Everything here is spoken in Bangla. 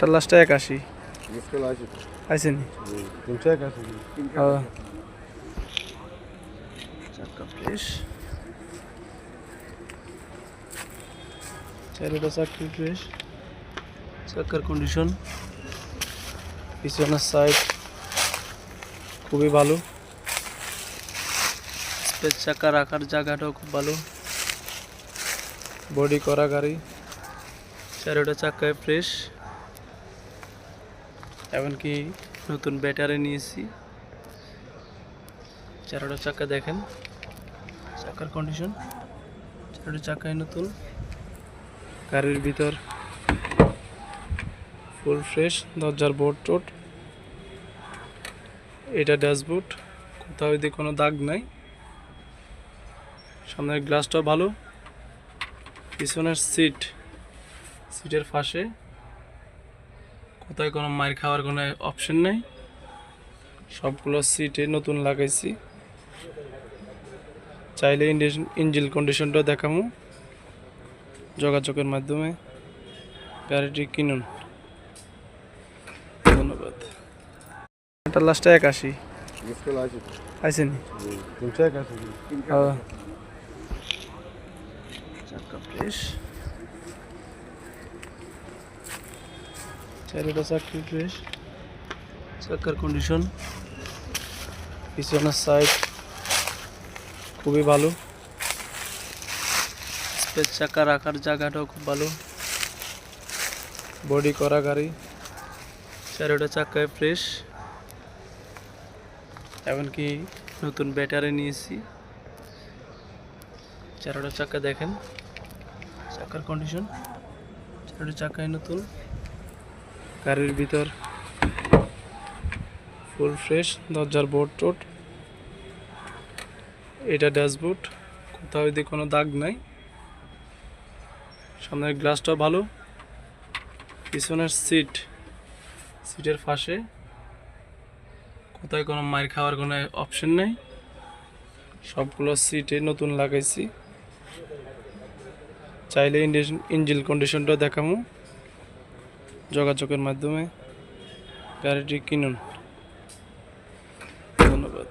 এটা লাস্টে একাশি। আইসেনি চারোটা চাকরি ফ্রেশ চাক্কার কন্ডিশন পিছনের সাইড খুবই ভালো। স্পেস চাকা রাখার জায়গাটাও খুব ভালো। বডি করা গাড়ি। চারোটা চাক্কায় ফ্রেশ এমনকি নতুন ব্যাটারি নিয়েছি। চারোটা চাকা দেখেন, চাকার কন্ডিশন চারোটা চাকায় নতুন, গাড়ির ভিতর ফুল ফ্রেশ দরজার বোর্ড টোট। এটা ড্যাশবোর্ড কোথাও যদি কোনো দাগ নাই। সামনের গ্লাসটাও ভালো। পিছনের সিট সিটের পাশে কোথায় কোনো মায়ের খাওয়ার কোনো অপশন নেই। সবগুলো সিটে নতুন লাগাইছি। চাইলে ইঞ্জিন ইঞ্জিল কন্ডিশনটা দেখামো। যোগাযোগের মাধ্যমে গাড়িটি কিনুন। ধন্যবাদ। এটা লাস্টে একাশি। আইসেনি তিনশো একাশি চাক্কা ফ্রেশ চারোটা চাকরি ফ্রেশ। চাক্কার কন্ডিশন পিছনের সাইড খুবই ভালো। স্পেস চাকা রাখার জায়গাটাও খুব ভালো। বডি করা গাড়ি। চারোটা চাক্কায় ফ্রেশ এমনকি নতুন ব্যাটারি নিয়েছি। চারোটা চাকা দেখেন। চাকার কন্ডিশন চারোটা চাকায় নতুন। গাড়ির ভিতর। ফুল ফ্রেশ দরজার বোর্ড টোট। এটা ড্যাশবোর্ড কোথাও যদি কোনো দাগ নাই। সামনের গ্লাসটাও ভালো। পিছনের সিট সিটের পাশে। কোথায় কোনো মার খাওয়ার কোনো অপশন নেই। সবগুলো সিটে নতুন লাগাইছি। চাইলে ইঞ্জিন কন্ডিশনটা দেখামু। যোগাযোগের মাধ্যমে গাড়িটি কিনুন। ধন্যবাদ।